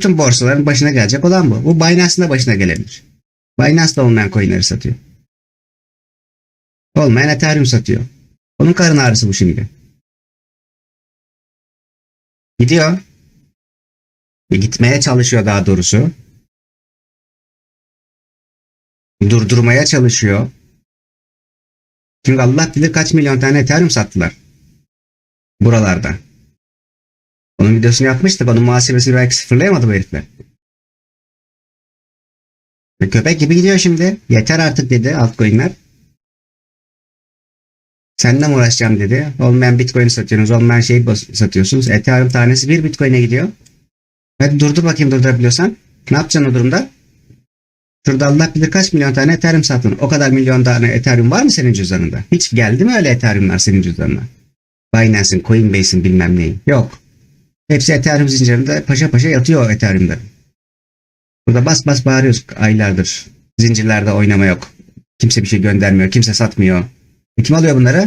Bütün borsaların başına gelecek olan bu. Bu Binance'ın da başına gelebilir. Binance da olmayan coinleri satıyor. Olmayan Ethereum satıyor. Onun karın ağrısı bu şimdi. Gidiyor. Ve gitmeye çalışıyor daha doğrusu. Durdurmaya çalışıyor. Çünkü Allah bilir kaç milyon tane Ethereum sattılar. Buralarda. Onun videosunu yapmıştık. Onun muhasebesini belki sıfırlayamadı bu herifler. Köpek gibi gidiyor şimdi. Yeter artık dedi altcoin'ler. Seninle mi uğraşacağım dedi. Olmayan bitcoin satıyorsunuz. Olmayan bas- satıyorsunuz. Ethereum tanesi bir bitcoin'e gidiyor. Hadi durdur bakayım durdurabiliyorsan. Ne yapacaksın o durumda? Şurada Allah bilir kaç milyon tane Ethereum sattın. O kadar milyon tane Ethereum var mı senin cüzdanında? Hiç geldi mi öyle Ethereum'lar senin cüzdanına? Binance'in, Coinbase'in bilmem neyin. Yok. Hepsi Ethereum zincirinde paşa paşa yatıyor Ethereum'da. Burada bas bas bağırıyoruz aylardır. Zincirlerde oynama yok. Kimse bir şey göndermiyor. Kimse satmıyor. E kim alıyor bunları?